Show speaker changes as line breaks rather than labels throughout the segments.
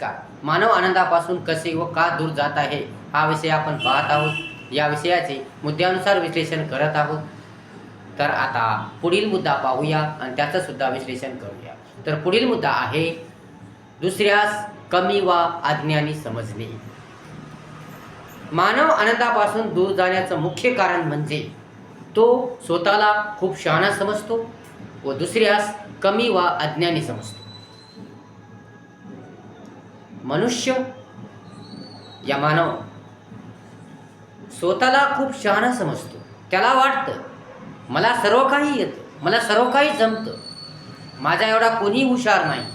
का? मानव आनंदापासून कसे व का दूर जात आहे? हा विषय आपण पाहत आहोत. या विषयाचे मुद्द्यानुसार विश्लेषण करत आहोत. तर आता पुढील मुद्दा पाहूया आणि त्याचं सुद्धा विश्लेषण करूया. तर पुढील मुद्दा आहे दुसऱ्यास कमी वा अज्ञानी समजणे. मानव आनंदापासून दूर जाण्याचं मुख्य कारण म्हणजे तो स्वतःला खूप शहाणा समजतो व दुसऱ्यास कमी वा अज्ञानी समजतो. मनुष्य या मानव स्वतःला खूप शहाणा समजतो. त्याला वाटतं मला सर्व काही येतं मला सर्व काही जमतं. माझा एवढा कोणी हुशार नाही.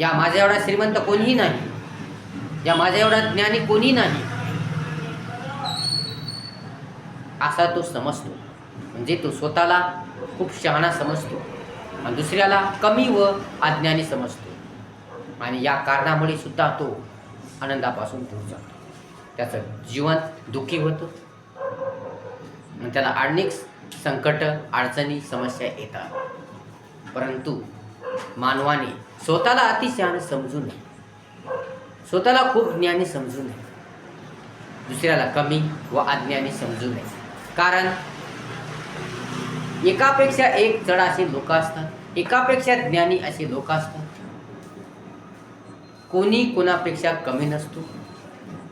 या माझ्या एवढा श्रीमंत कोणीही नाही. या माझ्या एवढा ज्ञानी कोणी नाही. असा तो समजतो. म्हणजे तो स्वतःला खूप शहाणा समजतो. आणि दुसऱ्याला कमी व अज्ञानी समजतो. आणि या कारणामुळे सुद्धा तो आनंदापासून दूर जातो. त्याचं जीवन दुःखी होतं. त्याला अनेक संकट अडचणी समस्या येतात. परंतु मानवाने स्वतःला अतिशहाणे समजू नये स्वतःला खूप ज्ञानी समजू नये दुसऱ्याला कमी व अज्ञानी समजू नये कारण एकापेक्षा एक जड असे लोक असतात. एकापेक्षा ज्ञानी असे लोक असतात. कोणी कोणापेक्षा कमी नसतो.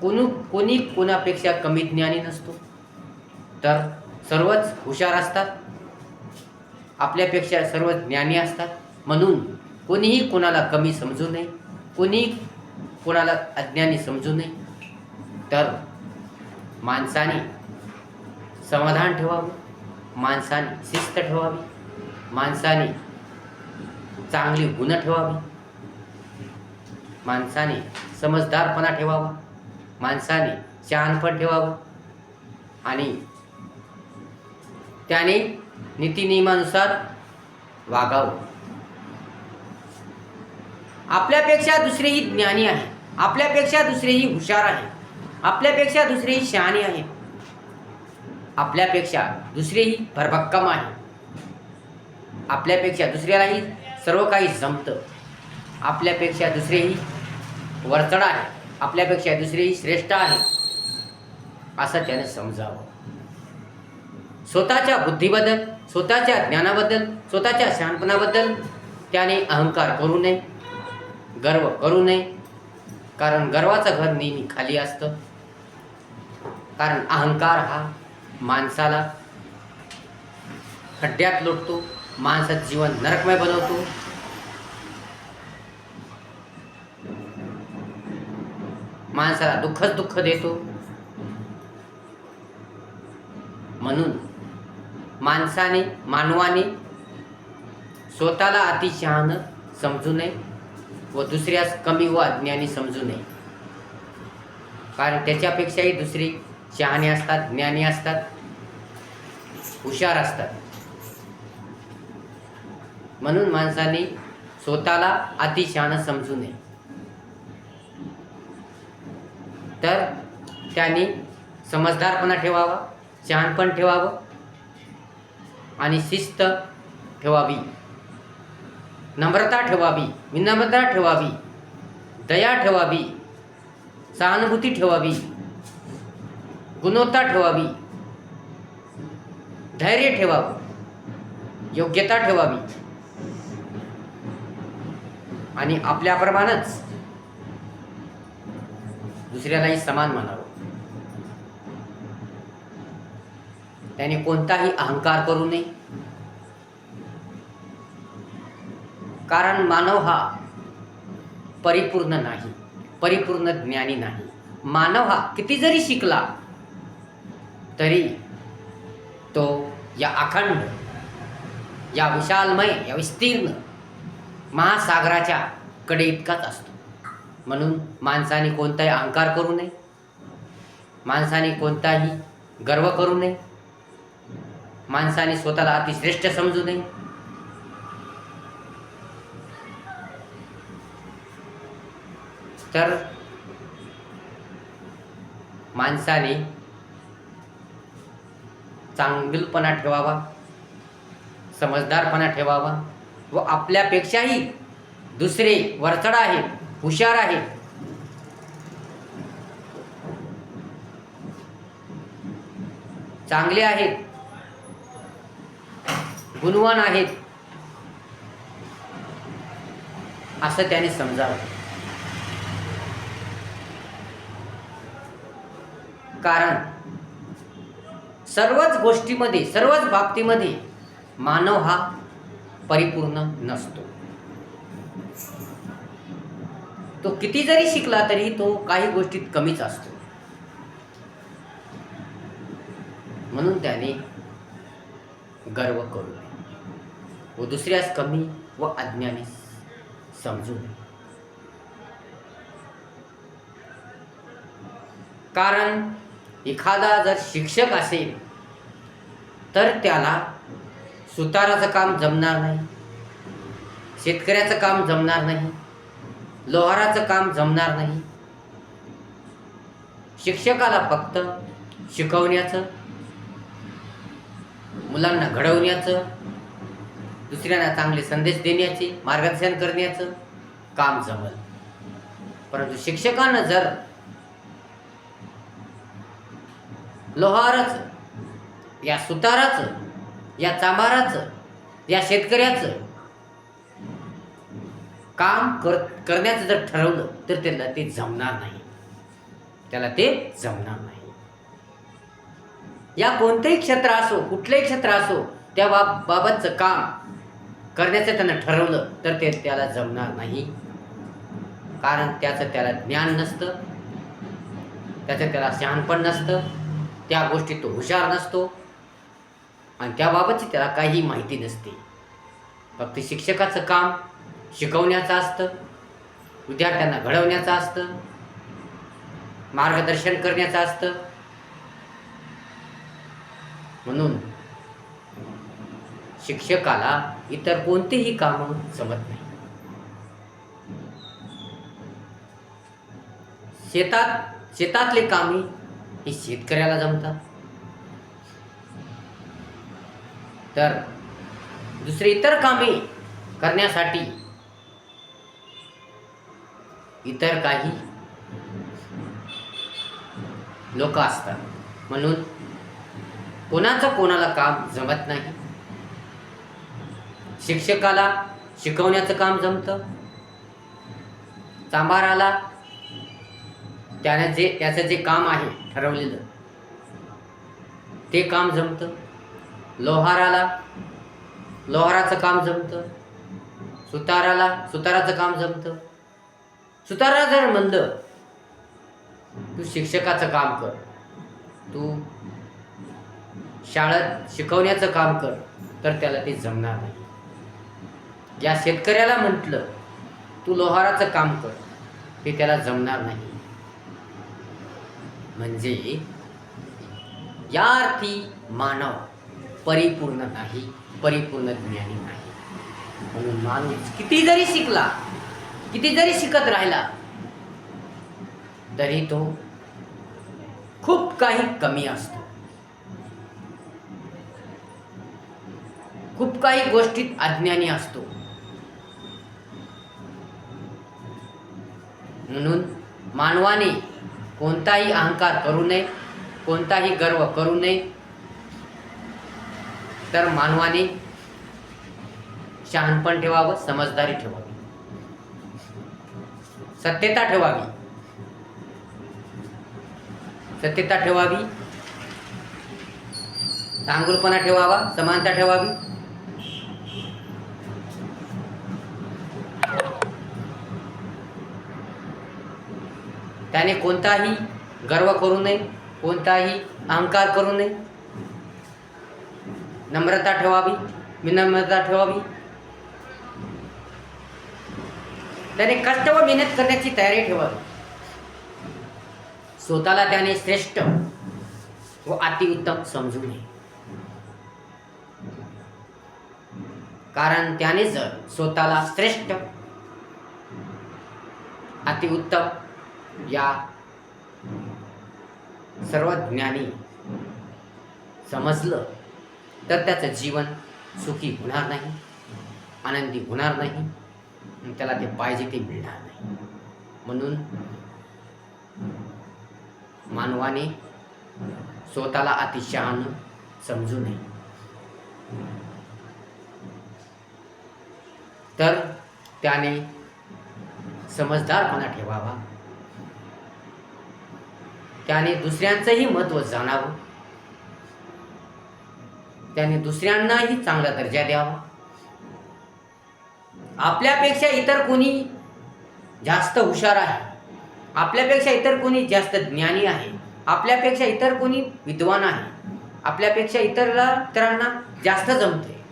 कोणी कोणी कोणापेक्षा कमी ज्ञानी नसतो. तर सर्वच हुशार असतात. आपल्यापेक्षा सर्व ज्ञानी असतात. म्हणून कोणीही कोणाला कमी समजू नये. कोणी कोणाला अज्ञानी समजू नये. तर माणसाने समाधान ठेवावं. माणसाने शिस्त ठेवावी. माणसाने चांगली गुण ठेवावी. माणसाने समजदारपणा ठेवावा. माणसाने शहाणपण ठेवावं. आणि त्याने नीतिनियमानुसार वागावं. आपल्यापेक्षा दुसरेही ज्ञानी आहे. आपल्यापेक्षा दुसरेही हुशार आहे. आपल्यापेक्षा दुसरेही शहाणी आहे. आपल्यापेक्षा दुसरेही भरभक्कम आहे. आपल्यापेक्षा दुसऱ्यालाही सर्व काही जमतं. आपल्यापेक्षा दुसरेही वरचढ आहे. आपल्यापेक्षा दुसरी श्रेष्ठ आहे. असं त्याने समजावं. स्वतःच्या बुद्धीबद्दल स्वतःच्या ज्ञानाबद्दल स्वतःच्या शहाणपणाबद्दल त्याने अहंकार करू नये गर्व करू नये. कारण गर्वाचं घर नेहमी खाली असतं. कारण अहंकार हा माणसाला खड्ड्यात लोटतो माणसाचं जीवन नरकमय बनवतो. माणसाला दुःखच दुःख देतो. म्हणून माणसाने मानवाने स्वतःला अतिशहाणं समजू नये व दुसऱ्यास कमी व अज्ञानी समजू नये. कारण त्याच्यापेक्षाही दुसरी शहाणे असतात ज्ञानी असतात हुशार असतात. म्हणून माणसाने स्वतःला अतिशहाणं समजू नये. तर त्यांनी समजदारपणा ठेवावा शहाणपण ठेवावं आणि शिस्त ठेवावी. नम्रता ठेवावी विनम्रता ठेवावी दया ठेवावी सहानुभूती ठेवावी गुणवत्ता ठेवावी धैर्य ठेवावं योग्यता ठेवावी. आणि आपल्याप्रमाणेच दुसऱ्यालाही समान मानावं त्याने कोणताही अहंकार करू नये. कारण मानव हा परिपूर्ण नाही परिपूर्ण ज्ञानी नाही. मानव हा किती जरी शिकला तरी तो या अखंड या विशालमय या विस्तीर्ण महासागराच्या कडे इतकाच असतो. म्हणून माणसाने कोणताही अहंकार करू नये. माणसाने कोणताही गर्व करू नये. माणसाने स्वतःला अतिश्रेष्ठ समजू नये. तर माणसाने चांगलपणा ठेवावा समजदारपणा ठेवावा व आपल्यापेक्षाही दुसरे वरचढ आहेत. हुशार आहे. चांगले आहेत. गुणवान आहेत. असं त्याने समजावं. कारण सर्वच गोष्टीमध्ये सर्वच बाबतीमध्ये मानव हा परिपूर्ण नसतो. तो किती जरी शिकला तरी तो काही गोष्टीत कमीच असतो. म्हणून त्याने गर्व करू नये. व दुसऱ्यास कमी व अज्ञानी समजू नये. कारण एखादा जर शिक्षक असेल तर त्याला सुताराचं काम जमणार नाही शेतकऱ्याचं काम जमणार नाही लोहाराचं काम जमणार नाही. शिक्षकाला फक्त शिकवण्याचं मुलांना घडवण्याचं दुसऱ्यांना चांगले संदेश देण्याचे मार्गदर्शन करण्याचं काम जमल. परंतु शिक्षकानं जर लोहाराचं या सुताराचं या चांभाराचं या शेतकऱ्याचं काम कर करण्याचं जर ठरवलं तर त्याला ते जमणार नाही. त्याला ते जमणार नाही. या कोणतंही क्षेत्र असो कुठलंही क्षेत्र असो त्या बाब बाबतचं काम करण्याचं त्यांना ठरवलं तर ते त्याला जमणार नाही. कारण त्याचं त्याला ज्ञान नसतं. त्याचं त्याला शहाणपण नसतं. त्या गोष्टीत तो हुशार नसतो. आणि त्याबाबतची त्याला काही माहिती नसते. फक्त शिक्षकाचं काम शिकवण्याचं असतं विद्यार्थ्यांना घडवण्याचं असतं मार्गदर्शन करण्याचं असतं. म्हणून शिक्षकाला इतर कोणतेही काम जमत नाही. शेतात शेतातले कामे ही शेतकऱ्याला जमतात. तर दुसरे इतर कामे करण्यासाठी इतर काही लोक असतात. म्हणून कोणाचं कोणाला काम जमत नाही. शिक्षकाला शिकवण्याचं काम जमतं. चांभाराला त्याने जे त्याचं जे काम आहे ठरवलेलं ते काम जमतं. लोहाराला लोहाराचं काम जमतं. सुताराला सुताराचं काम जमतं. सुतारा जर म्हणलं तू शिक्षकाचं काम कर. तू शाळेत शिकवण्याचं काम कर तर त्याला ते जमणार नाही. या शेतकऱ्याला म्हटलं तू लोहाराचं काम कर ते त्याला जमणार नाही. म्हणजे या अर्थी मानव परिपूर्ण नाही परिपूर्ण ज्ञानी नाही. म्हणून माणूस किती जरी शिकला किती जरी शिकत राहिला तरी तो खूप काही कमी असतो. खूप काही गोष्टीत अज्ञानी असतो. म्हणून मानवाने कोणताही अहंकार करू नये कोणताही गर्व करू नये. तर मानवाने शहाणपण ठेवावं समजदारी ठेवावं. सत्यता ठेवावी. सत्यता ठेवावी. चांगुलपणा ठेवावा समानता ठेवावी. त्याने कोणताही गर्व करू नये कोणताही अहंकार करू नये. नम्रता ठेवावी विनम्रता ठेवावी. त्याने कष्ट व मेहनत करण्याची तयारी ठेवावी. स्वतःला त्याने श्रेष्ठ व अतिउत्तम समजू नये कारण त्याने जर स्वतःला श्रेष्ठ अतिउत्तम या सर्व ज्ञानी समजलं तर त्याचं जीवन सुखी होणार नाही आनंदी होणार नाही. त्याला ते पाहिजे ते मिळणार नाही. म्हणून मानवाने स्वतःला अतिशहाण समजू नये. तर त्याने समजदारपणा ठेवावा. त्याने दुसऱ्यांचंही महत्त्व जाणावं. त्याने दुसऱ्यांनाही चांगला दर्जा द्यावा. आपल्यापेक्षा इतर कोणी जास्त हुशार आहे? आपल्यापेक्षा इतर कोणी जास्त ज्ञानी आहे? आपल्यापेक्षा इतर कोणी विद्वान आहे? आपल्यापेक्षा इतरला इतरांना जास्त जमते?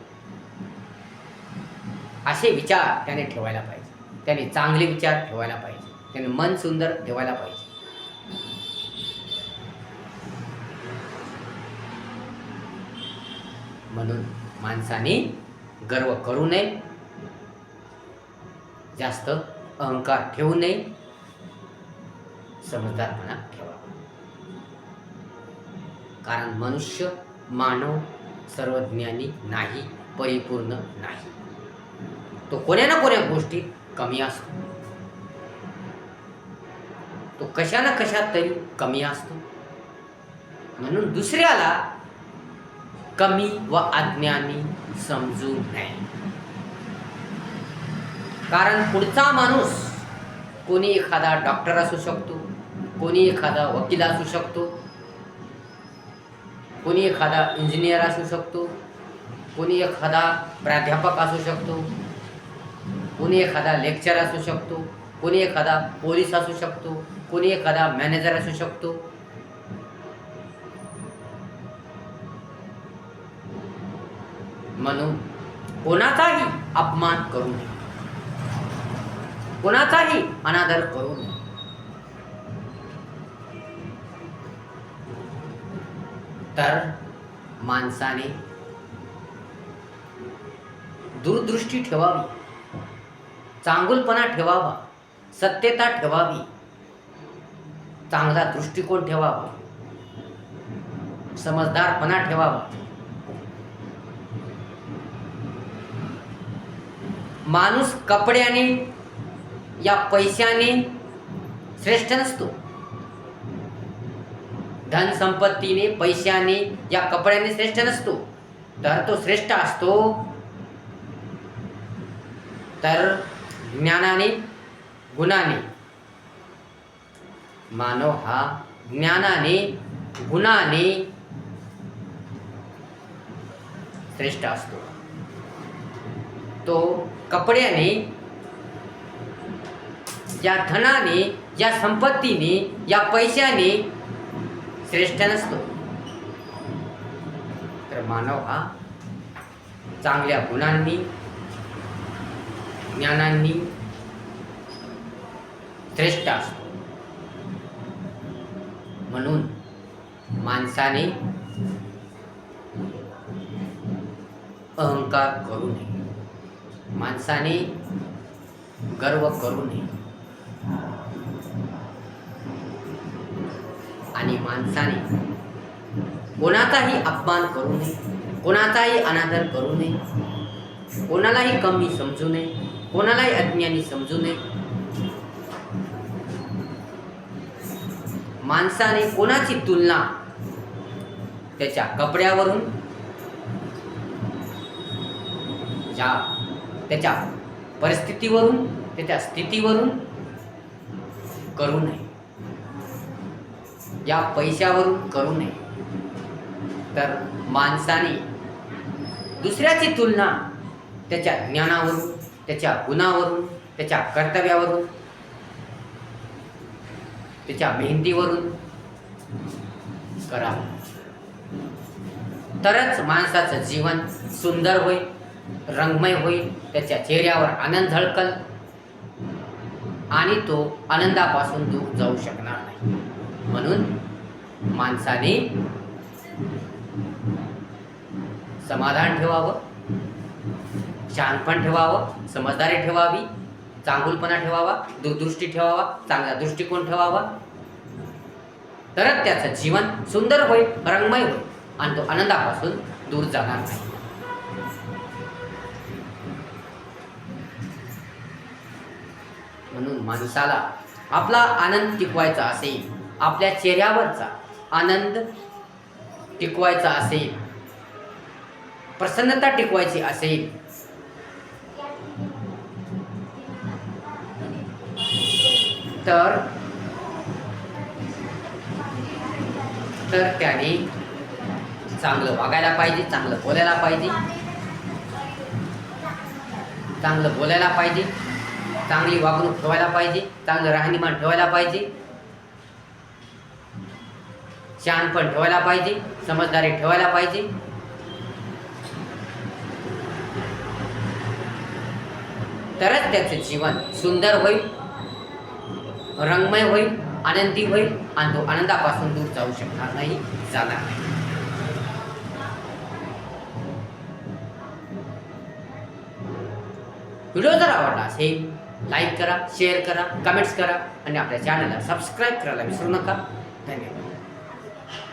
असे विचार त्याने ठेवायला पाहिजे. त्याने चांगले विचार ठेवायला पाहिजे. त्याने मन सुंदर ठेवायला पाहिजे. म्हणून माणसाने गर्व करू नये. जास्त अहंकार ठेवू नये. समजदारपणा ठेवावा कारण मनुष्य मानव सर्वज्ञानी नाही परिपूर्ण नाही. तो कोण्या ना कोण्या गोष्टीत कमी असतो. तो कशा ना कशात तरी कमी असतो. म्हणून दुसऱ्याला कमी व अज्ञानी समजू नये. कारण पुढचा माणूस कोणी एखादा डॉक्टर असू शकतो कोणी एखादा वकील असू शकतो कोणी एखादा इंजिनियर असू शकतो कोणी एखादा प्राध्यापक असू शकतो कोणी एखादा लेक्चर असू शकतो कोणी एखादा पोलीस असू शकतो कोणी एखादा मॅनेजर असू शकतो. म्हणून कोणाचाही अपमान करू नये कोणाचाही अनादर करू नये. तर माणसाने दूरदृष्टी ठेवावी चांगुलपणा ठेवावा सत्यता ठेवावी चांगला दृष्टिकोन ठेवावा समजदारपणा ठेवावा. माणूस कपड्याने या पैशाने श्रेष्ठ नसतो. धन संपत्तीने पैशाने या कपड्याने श्रेष्ठ नसतो. तर तो श्रेष्ठ असतो. तर ज्ञानाने गुणाने. मानव हा ज्ञानाने गुणाने श्रेष्ठ असतो. तो कपड्याने या धनाने या संपत्तीने या पैशाने श्रेष्ठ नसतो. तर मानव हा चांगल्या गुणांनी ज्ञानांनी श्रेष्ठ असतो. म्हणून माणसाने अहंकार करू नये. माणसाने गर्व करू नये. आणि माणसाने. कोणाचाही अपमान करू नये. कोणाचाही अनादर करू नये. कोणालाही कमी समजू नये. कोणालाही अज्ञानी समजू नये. माणसाने कोणाची तुलना त्याच्या कपड्यावरून ज्या त्याच्या परिस्थितीवरून त्याच्या स्थितीवरून करू नये. या पैशावरून करू नये. तर माणसाने दुसऱ्याची तुलना त्याच्या ज्ञानावरून त्याच्या गुणावरून त्याच्या कर्तव्यावरून त्याच्या मेहनतीवरून करावं तरच माणसाचं जीवन सुंदर होईल रंगमय होईल त्याच्या चेहऱ्यावर आनंद झळकल आणि तो आनंदापासून दूर जाऊ शकणार. म्हणून माणसाने समाधान ठेवावं शानपण ठेवावं समजदारी ठेवावी चांगुलपणा ठेवावा दूरदृष्टी ठेवावा चांगला दृष्टिकोन ठेवावा. तरच त्याचं जीवन सुंदर होईल रंगमय होईल आणि तो आनंदापासून दूर जाणार नाही. म्हणून माणसाला आपला आनंद टिकवायचा असेल आपल्या चेहऱ्यावरचा आनंद टिकवायचा असेल प्रसन्नता टिकवायची असेल तर तर त्याने चांगलं वागायला पाहिजे चांगलं बोलायला पाहिजे. चांगलं बोलायला पाहिजे चांगली वागणूक ठेवायला पाहिजे चांगलं राहणीमान ठेवायला पाहिजे. शहाणपण ठेवायला पाहिजे समजदारी ठेवायला पाहिजे. तरच त्याचं जीवन सुंदर होईल रंगमय होईल आनंदी होईल आणि तो आनंदापासून दूर जाऊ शकणार नाही जाणार नाही. व्हिडिओ जर आवडला असेल लाईक करा शेअर करा कमेंट्स करा आणि आपल्या चॅनलला सबस्क्राईब करायला विसरू नका. धन्यवाद.